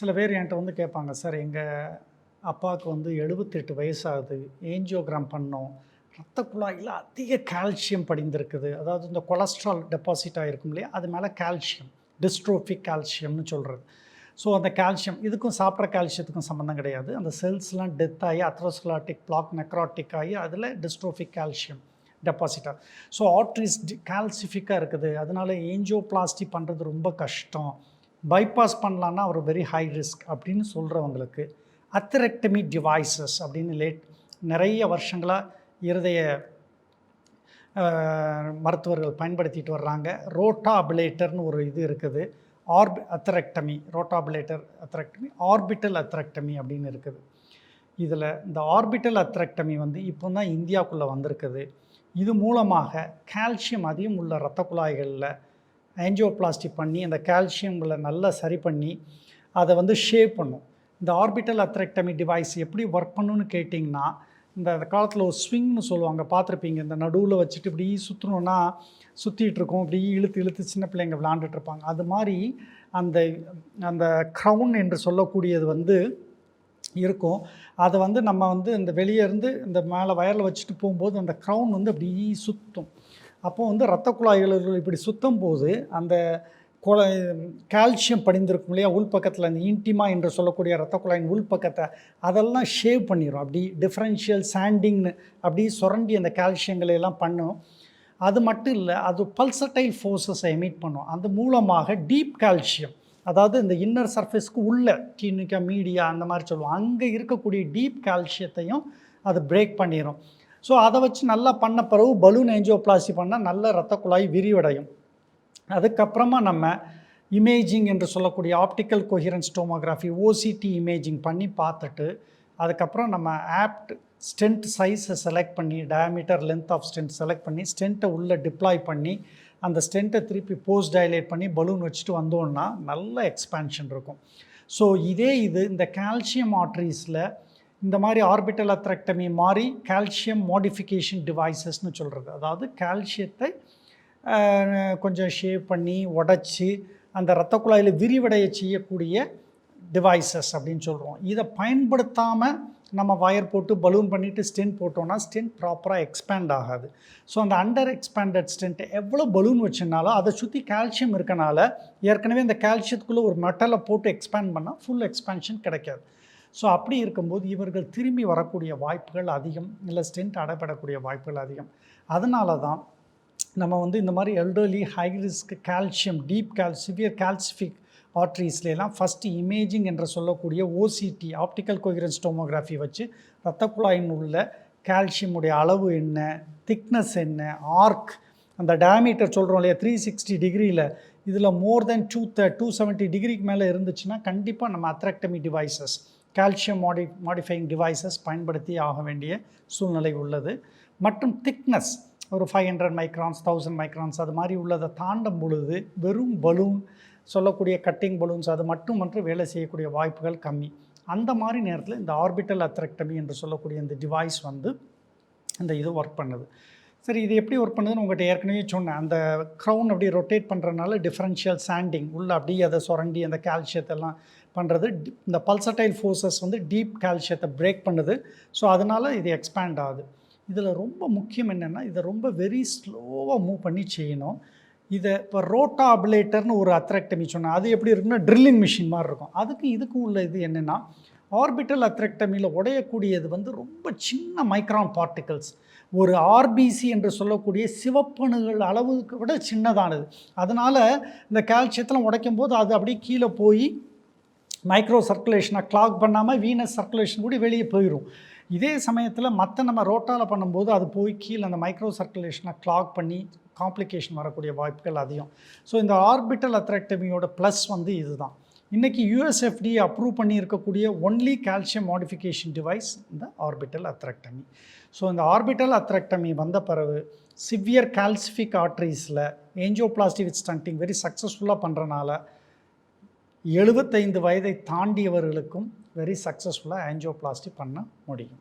சில பேர் என்கிட்ட வந்து கேட்பாங்க சார் எங்கள் அப்பாவுக்கு வந்து எழுபத்தெட்டு வயசாகுது ஏஞ்சியோகிராம் பண்ணோம் ரத்த குழாயில் அதிக கால்சியம் படிந்திருக்குது அதாவது இந்த கொலஸ்ட்ரால் டெபாசிட் ஆகிருக்கும் இல்லையா அது மேலே கால்சியம் டிஸ்ட்ரோஃபிக் கால்சியம்னு சொல்கிறது ஸோ அந்த கால்சியம் இதுக்கும் சாப்பிட்ற கால்சியத்துக்கும் சம்மந்தம் கிடையாது. அந்த செல்ஸ்லாம் டெத் ஆகி அத்ரோஸ்கலாட்டிக் பிளாக் நெக்ராட்டிக் ஆகி அதில் டிஸ்ட்ரோஃபிக் கால்சியம் டெபாசிட்டாக ஸோ ஆர்ட்ரிஸ் கால்சிஃபிக்காக இருக்குது. அதனால ஏஞ்சியோபிளாஸ்டி பண்ணுறது ரொம்ப கஷ்டம். பைபாஸ் பண்ணலான்னா ஒரு வெரி ஹை ரிஸ்க் அப்படின்னு சொல்கிறவங்களுக்கு அத்திரெக்டமி டிவைசஸ் அப்படின்னு லேட் நிறைய வருஷங்களாக இருதய மருத்துவர்கள் பயன்படுத்திட்டு வர்றாங்க. ரோட்டாபிலேட்டர்னு ஒரு இது இருக்குது. ஆர்பி அத்தரெக்டமி ரோட்டாபிலேட்டர் அத்திரெக்டமி ஆர்பிட்டல் அத்தரெக்டமி அப்படின்னு இருக்குது. இதில் இந்த ஆர்பிட்டல் அத்தரெக்டமி வந்து இப்போ தான் இந்தியாவுக்குள்ளே வந்திருக்குது. இது மூலமாக கால்சியம் அதிகம் உள்ள இரத்த குழாய்களில் ஆன்ஜியோபிளாஸ்டி பண்ணி அந்த கால்சியங்களை நல்லா சரி பண்ணி அதை வந்து ஷேப் பண்ணும். இந்த ஆர்பிட்டல் அத்ரெக்டமி டிவைஸ் எப்படி ஒர்க் பண்ணுன்னு கேட்டிங்கன்னா இந்த காலத்தில் ஒரு ஸ்விங்னு சொல்லுவாங்க பார்த்துருப்பீங்க. இந்த நடுவில் வச்சுட்டு இப்படி சுற்றணுன்னா சுற்றிட்டு இருக்கோம் இப்படி இழுத்து இழுத்து சின்ன பிள்ளைங்க விளாண்டுட்டு இருப்பாங்க. அது மாதிரி அந்த அந்த க்ரௌன் என்று சொல்லக்கூடியது வந்து இருக்கும். அதை வந்து நம்ம வந்து இந்த வெளியே இருந்து இந்த மேலே வயரில் வச்சுட்டு போகும்போது அந்த க்ரௌன் வந்து அப்படி சுற்றும் அப்போ வந்து ரத்த குழாய்கள் இப்படி சுத்தம் போது அந்த குழ கால்சியம் படிந்திருக்கும் இல்லையா? உள்பக்கத்தில் அந்த இன்டிமா என்று சொல்லக்கூடிய ரத்த குழாயின் உள்பக்கத்தை அதெல்லாம் ஷேவ் பண்ணிடும் அப்படி டிஃப்ரென்ஷியல் சாண்டிங்னு அப்படி சுரண்டி அந்த கால்சியங்களை எல்லாம் பண்ணும். அது மட்டும் இல்லை அது பல்சட்டைல் ஃபோர்ஸஸை எமிட் பண்ணும். அது மூலமாக டீப் கால்சியம் அதாவது இந்த இன்னர் சர்ஃபேஸ்க்கு உள்ள டீனிக்கா மீடியா அந்த மாதிரி சொல்லுவோம். அங்கே இருக்கக்கூடிய டீப் கால்சியத்தையும் அது பிரேக் பண்ணிடும் ஸோ அதை வச்சு நல்லா பண்ண பிறகு பலூன் ஏஞ்சியோபிளாஸ்டி பண்ணால் நல்ல ரத்த குழாய் விரிவடையும். அதுக்கப்புறமா நம்ம இமேஜிங் என்று சொல்லக்கூடிய optical coherence tomography OCT imaging பண்ணி பார்த்துட்டு அதுக்கப்புறம் நம்ம ஆப்ட் ஸ்டென்ட் சைஸை செலக்ட் பண்ணி diameter length of stent select பண்ணி ஸ்டென்ட்டை உள்ளே டிப்ளாய் பண்ணி அந்த ஸ்டென்ட்டை திருப்பி போஸ்ட் டைலேட் பண்ணி பலூன் வச்சுட்டு வந்தோன்னா நல்ல எக்ஸ்பேன்ஷன் இருக்கும். ஸோ இதே இது இந்த கால்சியம் ஆட்ரிஸில் இந்த மாதிரி ஆர்பிட்டல் அத்ரெக்டமி மாதிரி கால்சியம் மாடிஃபிகேஷன் டிவைசஸ்னு சொல்கிறது அதாவது கால்சியத்தை கொஞ்சம் ஷேவ் பண்ணி உடைச்சி அந்த இரத்த குழாயில் விரிவடைய செய்யக்கூடிய டிவைசஸ் அப்படின்னு சொல்கிறோம் இதை பயன்படுத்தாமல் நம்ம வயர் போட்டு பலூன் பண்ணிவிட்டு ஸ்டென்ட் போட்டோம்னா ஸ்டென்ட் ப்ராப்பராக எக்ஸ்பேண்ட் ஆகாது. ஸோ அந்த அண்டர் எக்ஸ்பேண்டட் ஸ்டென்ட் எவ்வளோ பலூன் வச்சுனாலும் அதை சுற்றி கால்சியம் இருக்கனால ஏற்கனவே இந்த கால்சியத்துக்குள்ளே ஒரு மெட்டலை போட்டு எக்ஸ்பேண்ட் பண்ணால் ஃபுல் எக்ஸ்பேன்ஷன் கிடைக்காது. ஸோ அப்படி இருக்கும்போது இவர்கள் திரும்பி வரக்கூடிய வாய்ப்புகள் அதிகம். இல்லை ஸ்டென்ட் அடைபடக்கூடிய வாய்ப்புகள் அதிகம். அதனால தான் நம்ம வந்து இந்த மாதிரி elderly high risk calcium deep cal severe calcific ஆர்ட்ரிஸ்லாம் first imaging என்று சொல்லக்கூடிய ஓசிடி ஆப்டிக்கல் கோகிரன்ஸ் டோமோகிராஃபி வச்சு இரத்த குழாயின் உள்ள கால்சியமுடைய அளவு என்ன திக்னஸ் என்ன ஆர்க் அந்த டயாமீட்டர் சொல்கிறோம் இல்லையா த்ரீ சிக்ஸ்டி டிகிரியில் இதில் more than two the two seventy டிகிரிக்கு மேலே இருந்துச்சுன்னா கண்டிப்பாக நம்ம அத்ராக்டமி டிவைசஸ் கால்சியம் மாடி மாடிஃபைங் டிவைசஸ் பயன்படுத்தி ஆக வேண்டிய சூழ்நிலை உள்ளது. மற்றும் திக்னஸ் ஒரு five hundred microns thousand microns அது மாதிரி உள்ளதை தாண்டும் பொழுது வெறும் பலூன் சொல்லக்கூடிய கட்டிங் பலூன்ஸ் அது மட்டும் வேலை செய்யக்கூடிய வாய்ப்புகள் கம்மி. அந்த மாதிரி நேரத்தில் இந்த ஆர்பிட்டல் அத்ரக்டமி என்று சொல்லக்கூடிய இந்த டிவைஸ் வந்து இந்த இது ஒர்க் பண்ணுது. சரி இது எப்படி ஒர்க் பண்ணுதுன்னு உங்கள்கிட்ட ஏற்கனவே சொன்னேன். அந்த க்ரௌன் அப்படி ரொட்டேட் பண்ணுறதுனால டிஃப்ரென்ஷியல் சாண்டிங் உள்ள அப்படியே அதை சுரண்டி அந்த கால்சியத்தெல்லாம் பண்ணுறது இந்த பல்சடைல் ஃபோர்ஸஸ் வந்து டீப் கால்சியத்தை பிரேக் பண்ணுது. ஸோ அதனால் இது எக்ஸ்பேண்ட் ஆகுது. இதில் ரொம்ப முக்கியம் என்னென்னா இதை ரொம்ப வெரி ஸ்லோவாக மூவ் பண்ணி செய்யணும். இதை இப்போ ரோட்டாபிலேட்டர்னு ஒரு அத்ரெக்டமி சொன்னேன். அது எப்படி இருக்குன்னா ட்ரில்லிங் மிஷின் மாதிரி இருக்கும். அதுக்கு இதுக்கும் உள்ள இது என்னென்னா ஆர்பிட்டல் அத்ரெக்டமியில் உடையக்கூடியது வந்து ரொம்ப சின்ன மைக்ரான் பார்ட்டிகல்ஸ் ஒரு ஆர்பிசி என்று சொல்லக்கூடிய சிவப்பணுகள் அளவுக்கு விட சின்னதானது. அதனால் இந்த கால்சியத்தெலாம் உடைக்கும் போது அது அப்படியே கீழே போய் மைக்ரோ சர்க்குலேஷனை கிளாக் பண்ணாமல் வீனஸ் சர்க்குலேஷன் கூட வெளியே போயிடும் இதே சமயத்தில் மற்ற நம்ம ரோட்டாவில் பண்ணும்போது அது போய் கீழே அந்த மைக்ரோ சர்க்குலேஷனை கிளாக் பண்ணி காம்ப்ளிகேஷன் வரக்கூடிய வாய்ப்புகள் அதிகம். ஸோ இந்த ஆர்பிட்டல் அத்ரெக்டமியோட ப்ளஸ் வந்து இதுதான். இன்றைக்கி யூஎஸ்எஃப்டி அப்ரூவ் பண்ணியிருக்கக்கூடிய ஒன்லி கால்சியம் மாடிஃபிகேஷன் டிவைஸ் இந்த ஆர்பிட்டல் அத்ரெக்டமி ஸோ இந்த ஆர்பிட்டல் அத்ரெக்டமி வந்த பிறகு சிவியர் கால்சிஃபிக் ஆர்ட்ரிஸில் ஏஞ்சோபிளாஸ்டி வித் ஸ்டண்டிங் வெரி சக்ஸஸ்ஃபுல்லாக பண்ணுறனால எழுபத்தைந்து வயதை தாண்டியவர்களுக்கும் வெரி சக்ஸஸ்ஃபுல்லாக ஆன்ஜியோபிளாஸ்டி பண்ண முடியும்.